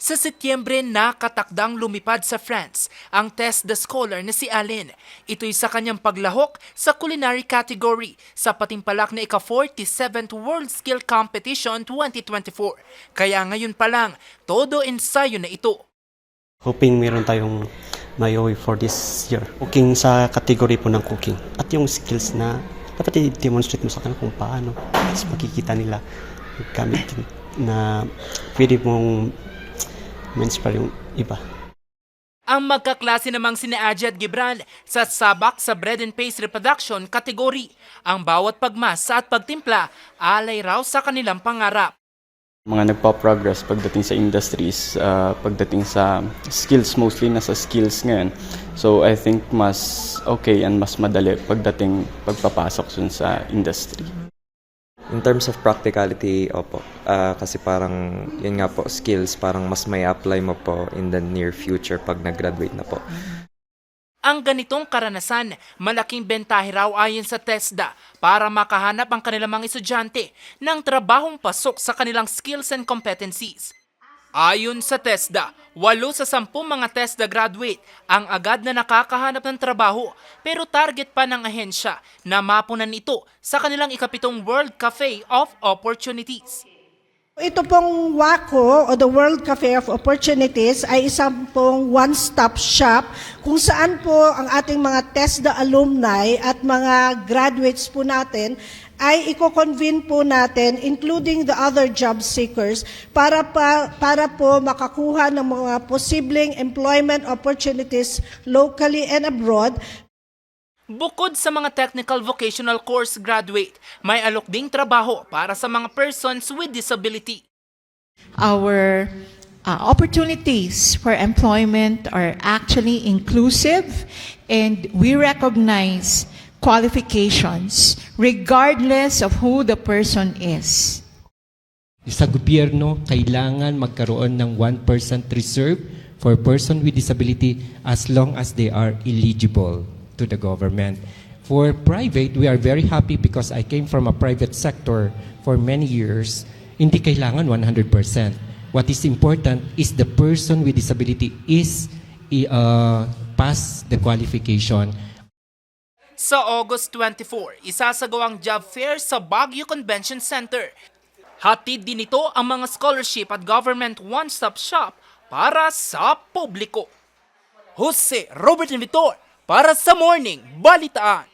Sa Setyembre, nakatakdang lumipad sa France ang test the scholar na si Allen. Ito'y sa kanyang paglahok sa culinary category sa patimpalak na ika-47th World Skill Competition 2024. Kaya ngayon pa lang, todo ensayo na ito. Hoping meron tayong MyOE for this year. Cooking sa category po ng cooking. At yung skills na dapat i-demonstrate mo sa kanila kung paano. Tapos makikita nila gamit na pwede mong ma-inspire yung iba. Ang magkaklase namang sina Aji at Gibran sa sabak sa bread and pastry production category. Ang bawat pagmasa at pagtimpla alay raw sa kanilang pangarap. mga nagpa-progress pagdating sa industries, uh, pagdating sa skills, mostly nasa skills ngayon. So I think mas okay and mas madali pagdating pagpapasok dun sa industry. In terms of practicality, opo. Ah, kasi parang, yun nga po, skills, parang mas may apply mo po in the near future pag nag-graduate na po. Ang ganitong karanasan, malaking bentahe raw ayon sa TESDA para makahanap ang kanilang mga estudyante ng trabahong pasok sa kanilang skills and competencies. Ayon sa TESDA, walo sa sampung mga TESDA graduate ang agad na nakakahanap ng trabaho pero target pa ng ahensya na mapunan ito sa kanilang ikapitong World Cafe of Opportunities. Ito pong WACO o the World Cafe of Opportunities ay isang pong one-stop shop kung saan po ang ating mga TESDA alumni at mga graduates po natin ay i-convene po natin including the other job seekers para pa, para po makakuha ng mga posibleng employment opportunities locally and abroad Bukod sa mga technical vocational course graduate, may alok ding trabaho para sa mga persons with disability. our uh, opportunities for employment are actually inclusive and we recognize qualifications regardless of who the person is. Sa gobyerno, kailangan magkaroon ng 1% reserve for person with disability as long as they are eligible to the government. For private, we are very happy because I came from a private sector for many years. Hindi kailangan 100%. What is important is the person with disability is uh, pass the qualification Sa August 24, isasagawa ang job fair sa Baguio Convention Center. Hatid din ito ang mga scholarship at government one-stop shop para sa publiko. Jose Robert Vitor para sa Morning Balitaan.